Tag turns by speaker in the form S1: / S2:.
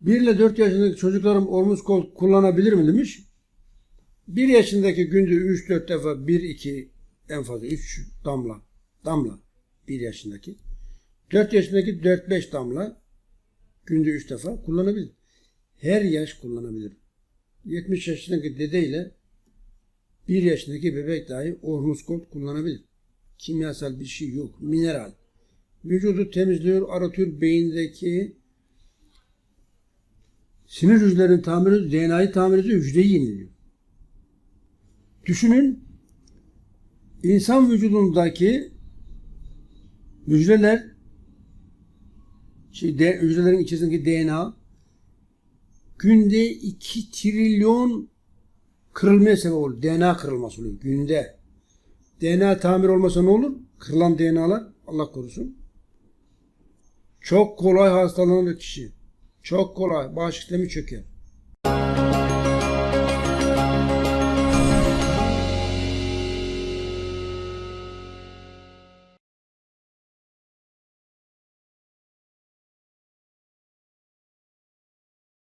S1: 1 ile 4 yaşındaki çocuklarım omuz kol kullanabilir mi demiş. 1 yaşındaki günde 3-4 defa 1-2 en fazla 3 damla. Damla. 1 yaşındaki. 4 yaşındaki 4-5 damla günde 3 defa kullanabilir. Her yaş kullanabilir. 70 yaşındaki dedeyle 1 yaşındaki bebek dahi ormuskol kullanabilir. Kimyasal bir şey yok. Mineral. Vücudu temizliyor, aratıyor beyindeki sinir hücrelerini tamir ediyor, DNA'yı tamir ediyor, hücreyi yeniliyor. Düşünün insan vücudundaki hücreler şey, de, hücrelerin içerisindeki DNA günde 2 trilyon kırılmaya sebep olur. DNA kırılması oluyor günde. DNA tamir olmasa ne olur? Kırılan DNA'lar Allah korusun. Çok kolay hastalanır kişi. Çok kolay. Bağışıklık sistemi çöker.